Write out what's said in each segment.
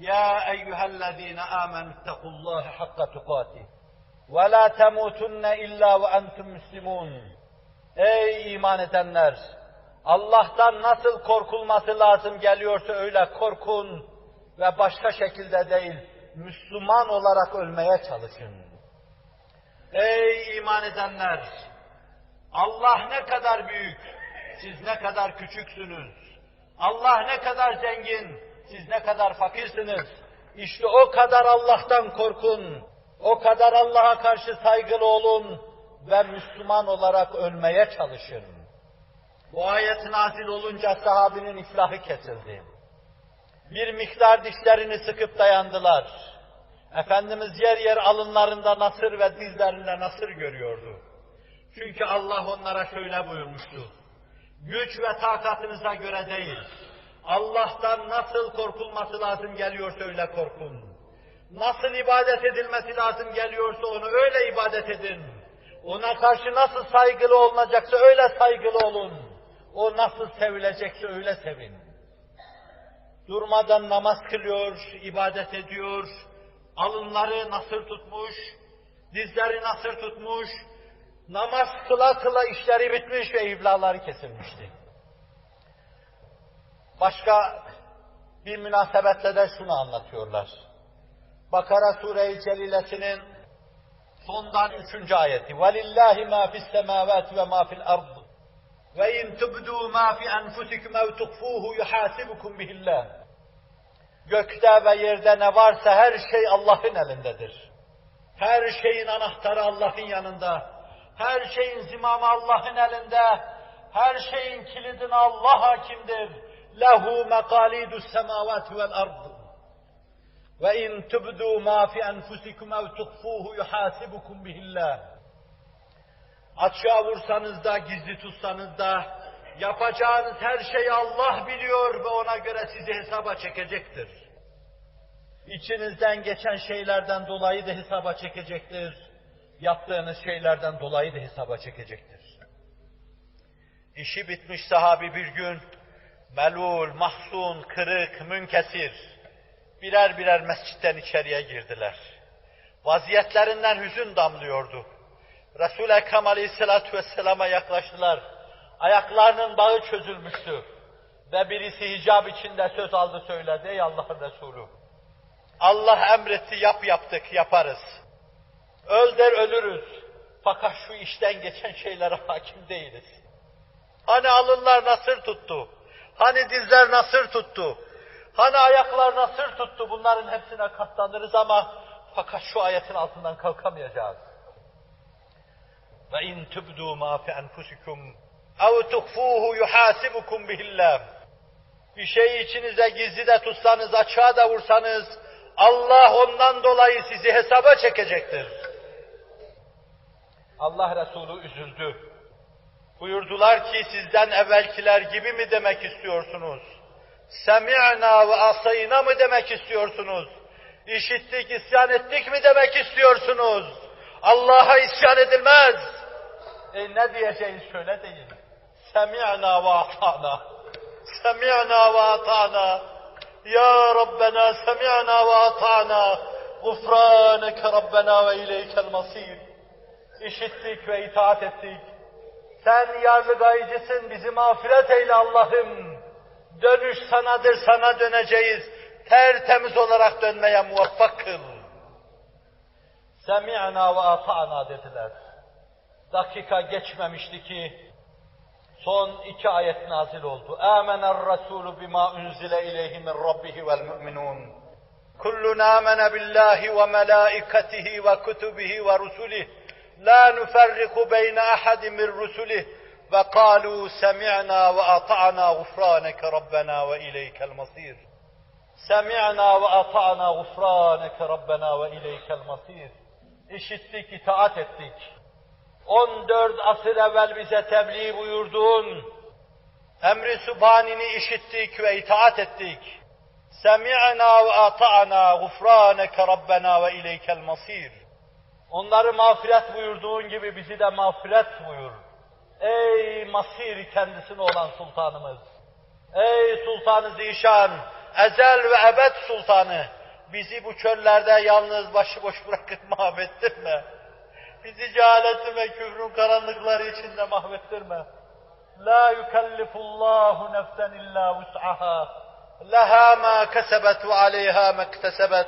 يا أيها الذين آمنوا اتقوا الله حق تقاته ولا تموتن إلا وأنتم مسلمون Ey iman edenler! Allah'tan nasıl korkulması lazım geliyorsa öyle korkun ve başka şekilde değil, Müslüman olarak ölmeye çalışın. Ey iman edenler! Allah ne kadar büyük, siz ne kadar küçüksünüz. Allah ne kadar zengin, siz ne kadar fakirsiniz. İşte o kadar Allah'tan korkun, o kadar Allah'a karşı saygılı olun ve Müslüman olarak ölmeye çalışın. Bu ayet nazil olunca sahabinin iflahı kesildi. Bir miktar dişlerini sıkıp dayandılar. Efendimiz yer yer alınlarında nasır ve dizlerinde nasır görüyordu. Çünkü Allah onlara şöyle buyurmuştu. Güç ve takatınıza göre değil, Allah'tan nasıl korkulması lazım geliyorsa öyle korkun. Nasıl ibadet edilmesi lazım geliyorsa onu öyle ibadet edin. Ona karşı nasıl saygılı olunacaksa öyle saygılı olun. O nasıl sevilecekse öyle sevin. Durmadan namaz kılıyor, ibadet ediyor, alınları nasır tutmuş, dizleri nasır tutmuş, namaz kıla kıla işleri bitmiş ve iblaları kesilmişti. Başka bir münasebetle de şunu anlatıyorlar. Bakara Sure-i Celilesi'nin sondan üçüncü ayeti. وَلِلَّهِ مَا فِي السَّمَاوَاتِ وَمَا فِي الْأَرْضِ وَاِنْ تُبْدُوا مَا فِي أَنْفُسِكُمْ اَوْ تُخْفُوهُ يُحَاسِبُكُمْ بِهِ اللّٰهِ Gökte ve yerde ne varsa her şey Allah'ın elindedir. Her şeyin anahtarı Allah'ın yanında. Her şeyin zimamı Allah'ın elinde. Her şeyin kilidine Allah hakimdir. Mekalidus semavati vel ard. Ve in tubdu ma fi enfusikum ev tuhfuhu yuhasibukum bihillah. Açığa vursanız da, gizli tutsanız da, yapacağınız her şeyi Allah biliyor ve ona göre sizi hesaba çekecektir. İçinizden geçen şeylerden dolayı da hesaba çekecektir. Yaptığınız şeylerden dolayı da hesaba çekecektir. İşi bitmiş sahabi bir gün, melul, mahzun, kırık, münkesir, birer birer mescitten içeriye girdiler. Vaziyetlerinden hüzün damlıyordu. Resul-i Ekrem Aleyhisselatü Vesselam'a yaklaştılar. Ayaklarının bağı çözülmüştü. Ve birisi hicab içinde söz aldı söyledi. Ey Allah'ın Resulü! Allah emretti, yap yaptık, yaparız. Öl der ölürüz. Fakat şu işten geçen şeylere hakim değiliz. Hani alınlar nasır tuttu? Hani dizler nasır tuttu? Hani ayaklar nasır tuttu? Bunların hepsine katlanırız ama fakat şu ayetin altından kalkamayacağız. Ve in tubdu ma fi enfusikum ev tuhfuhu yuhasibukum bihillah. Bir şeyi içinize gizli de tutsanız, açığa da vursanız, Allah ondan dolayı sizi hesaba çekecektir. Allah Resulü üzüldü. Buyurdular ki sizden evvelkiler gibi mi demek istiyorsunuz? Semi'na ve asayna mı demek istiyorsunuz? İşittik, isyan ettik mi demek istiyorsunuz? Allah'a isyan edilmez. E ne diyeceğiz şöyle deyin. Semi'na ve ata'na. Semi'na ve ata'na. Ya Rabbena semi'na ve ata'na. Gufraneke Rabbena ve ileykel masir. İşittik ve itaat ettik. Sen yarlı gayicisin, bizi mağfiret eyle Allah'ım. Dönüş sanadır, sana döneceğiz. Tertemiz olarak dönmeye muvaffak kıl. Semi'na ve ata'na dediler. Dakika geçmemişti ki son iki ayet nazil oldu. Âmener Rasûlü bimâ unzile ileyhi min rabbihi vel mu'minûn. Kullun âmene billahi ve melâiketihi ve kutubihi ve rusulih. La nuferriku beyne ahadin min rusulih. Ve kâlû semi'nâ ve ata'nâ gufrâneke rabbena ve ileykel masîr. Semi'nâ ve ata'nâ gufrâneke rabbena ve ileykel masîr. İşittik, itaat ettik. 14 asır evvel bize tebliğ buyurduğun emri subhanini işittik ve itaat ettik. Semi'na ve ata'na gufraneke rabbena ve ileykel masir. Onları mağfiret buyurduğun gibi bizi de mağfiret buyur. Ey masir kendisine olan sultanımız. Ey sultanı zişan, ezel ve ebed sultanı, bizi bu çöllerde yalnız başıboş bırakıp mahvettirme. Bizi cehaletin ve küfrün karanlıkları içinde mahvettirme. La yukellifullahu nefsen illa vus'aha. Leha ma kesebet ve aleyha ma iktesebet.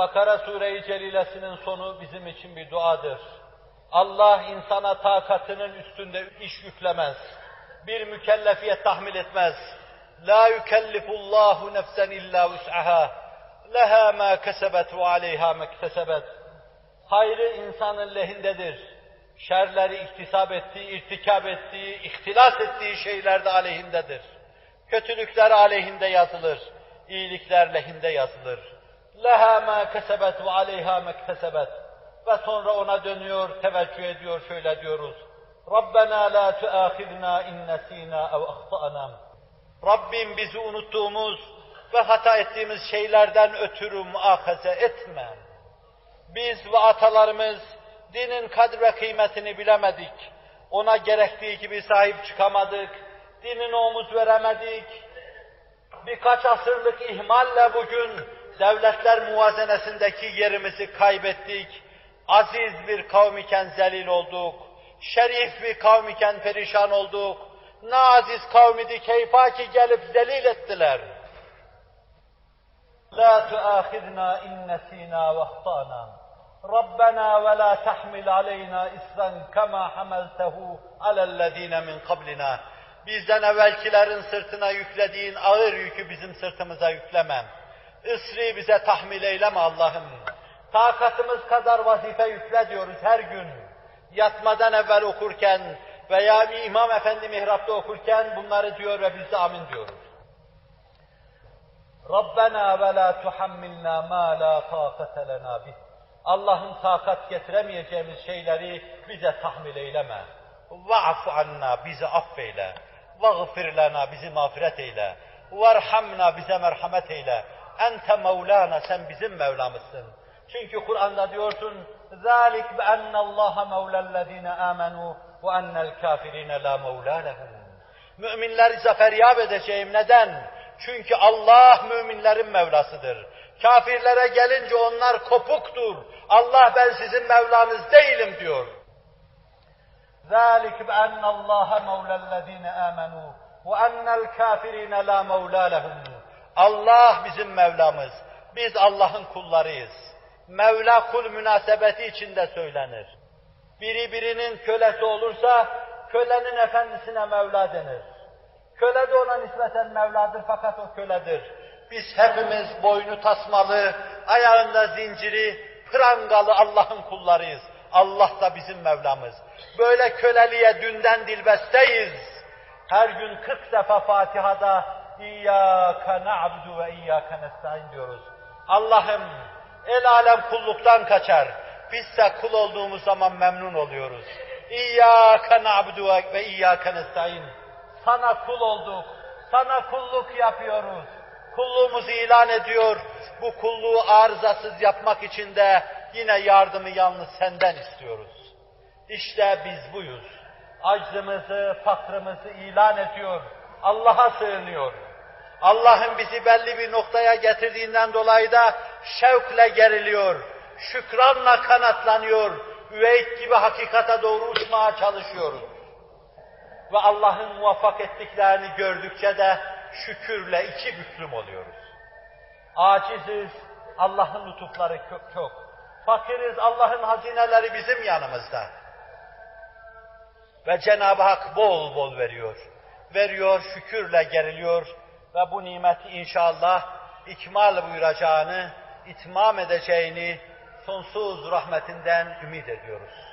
Bakara Sure-i Celilesinin sonu bizim için bir duadır. Allah insana takatının üstünde iş yüklemez. Bir mükellefiyet tahmil etmez. La yükellifullahu nefsen illa vus'aha. Leha ma kesebet ve aleyha ma iktesebet. Hayrı insanın lehindedir. Şerleri iktisap ettiği, irtikab ettiği, ihtilas ettiği şeyler de aleyhindedir. Kötülükler aleyhinde yazılır. İyilikler lehinde yazılır. Leha ma kesebet ve aleyha ma iktesebet. Ve sonra ona dönüyor, teveccüh ediyor, şöyle diyoruz. Rabbena la tuâkhidna in nesînâ ev ahtâna. Rabbim bizi unuttuğumuz ve hata ettiğimiz şeylerden ötürü muahaze etme. Biz ve atalarımız dinin kadr ve kıymetini bilemedik. Ona gerektiği gibi sahip çıkamadık. Dinine omuz veremedik. Birkaç asırlık ihmalle bugün devletler muvazenesindeki yerimizi kaybettik. Aziz bir kavm iken zelil olduk. Şerif bir kavm iken perişan olduk. Naziz kavmidi keyfaki gelip zelil ettiler. La tuâkhidna in nesînâ ve ahtâna. Rabbena ve la tahmil aleyna isran kema hamaltehu alellezîne min kablina. Bizden evvelkilerin sırtına yüklediğin ağır yükü bizim sırtımıza yükleme. Isri bize tahmil eyleme Allah'ım. Takatımız kadar vazife yükle diyoruz her gün. Yatmadan evvel okurken veya bir imam efendi mihrapta okurken bunları diyor ve biz de amin diyoruz. Rabbena ve la tuhammilna ma la taqate lena bih. Allah'ın takat getiremeyeceğimiz şeyleri bize tahmil eyleme. Va'fu anna bizi affeyle. Vagfir lana bizi mağfiret eyle. Varhamna bize merhamet eyle. Ente Mevlana sen bizim Mevlamızsın. Çünkü Kur'an'da diyorsun ذَٰلِكْ بَأَنَّ اللّٰهَ مَوْلَى الَّذ۪ينَ آمَنُوا وَأَنَّ الْكَافِر۪ينَ لَا مَوْلَى لَهُمْ Müminler zaferyab edeceğim. Neden? Çünkü Allah müminlerin Mevlasıdır. Kafirlere gelince onlar kopuktur. Allah ben sizin Mevlanız değilim diyor. ذَٰلِكْ بَأَنَّ اللّٰهَ مَوْلَى الَّذ۪ينَ آمَنُوا وَأَنَّ الْكَافِر۪ينَ لَا مَوْلَى لَهُمْ Allah bizim Mevlamız. Biz Allah'ın kullarıyız. Mevla kul münasebeti içinde söylenir. Biri birinin kölesi olursa, kölenin efendisine Mevla denir. Köle de ona nispeten Mevladır fakat o köledir. Biz hepimiz boynu tasmalı, ayağında zinciri, prangalı Allah'ın kullarıyız. Allah da bizim Mevlamız. Böyle köleliğe dünden dilbesteyiz. Her gün 40 defa Fatiha'da İyyâke na'budu ve iyyâke nesta'in diyoruz. Allah'ım el alem kulluktan kaçar. Bizse kul olduğumuz zaman memnun oluyoruz. İyyâke na'budu ve iyyâke nesta'in. Sana kul olduk. Sana kulluk yapıyoruz. Kulluğumuzu ilan ediyor. Bu kulluğu arızasız yapmak için de yine yardımı yalnız senden istiyoruz. İşte biz buyuz. Aczımızı, fakrımızı ilan ediyor. Allah'a sığınıyor. Allah'ın bizi belli bir noktaya getirdiğinden dolayı da şevkle geriliyor. Şükranla kanatlanıyor. Üveyt gibi hakikate doğru uçmaya çalışıyoruz. Ve Allah'ın muvaffak ettiklerini gördükçe de şükürle iki büklüm oluyoruz. Aciziz, Allah'ın lütufları çok, çok. Fakiriz, Allah'ın hazineleri bizim yanımızda. Ve Cenab-ı Hak bol bol veriyor. Veriyor, şükürle geriliyor ve bu nimeti inşallah ikmal buyuracağını, itmam edeceğini sonsuz rahmetinden ümit ediyoruz.